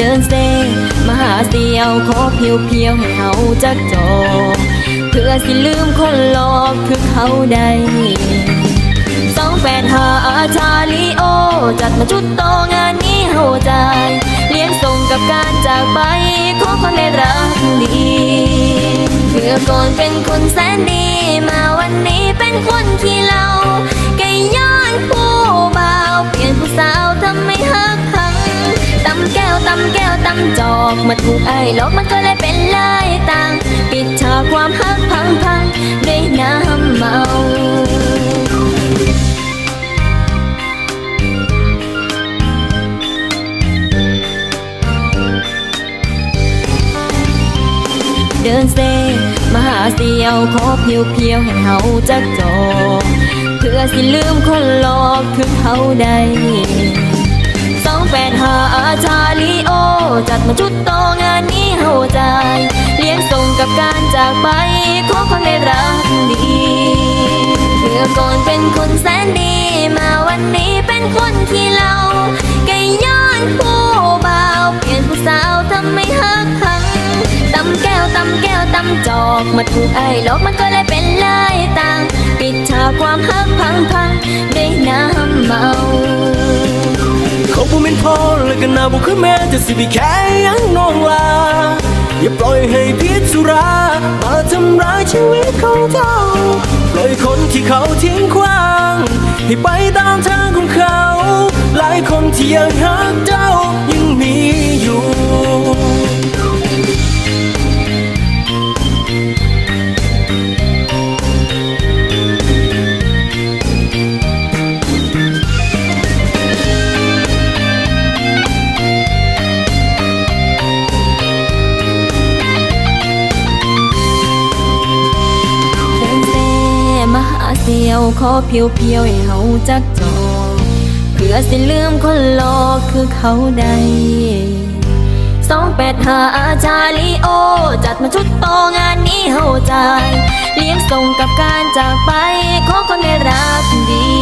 เดินเซมาหาเสียวขอเพียวเพียวให้เฮาจักจอเพื่อสิลืมคนหลอกคือเขาได้สองแปดหาอาชาลีโอ จัดมาชุดโตงานนี้เฮาใจาเลี้ยงส่งกับการจากไปของคนในรักดีเมื่อก่อนเป็นคนแสนดี มาวันนี้เป็นคนขี้เหล้าแกย้อนผู้ จอกมาถูกไอ้หลอกมันก็เลยเป็นลายต่าง ปิดฉากความฮักพังพังด้วยน้ำเมาเดินเซมาหาเสียวขอเพียวเพียวให้เฮาจักจอเพื่อสิลืมคนหลอกคือเขาได้สองแปดหาอาชาลีโอ จุดโตงานนี้เฮาใจาเลี้ยงส่งกับการจากไปของคนในรักดีเมื่อก่อนเป็นคนแสนดี มาวันนี้เป็นคนขี้เหล้าแกย้อนผู้เบาเปลี่ยนผู้สาวทำไม่ฮักพังตำแก้วตำแก้วตำจอกมาถูกไอ้ลอกมันก็เลยเป็นลายตา กันนาบุคือแม่จะสิบีแค่ยังน้องลา อย่าปล่อยให้พิษสุรา มาทำร้ายชีวิตของเจ้า ปล่อยคนที่เขาทิ้งขว้าง ให้ไปตามทางของเขา หลายคนที่ยังหักเจ้ายังมี สียวขอเพียวเพียวให้เฮาจักจอเพื่อสิลืมคนหลอกคือเขาใดสองแปดหาอาชาลีโอ จัดมาชุดโตงานนี้เฮาใจายเลี้ยงส่งกับการจากไป ของคนในรักดี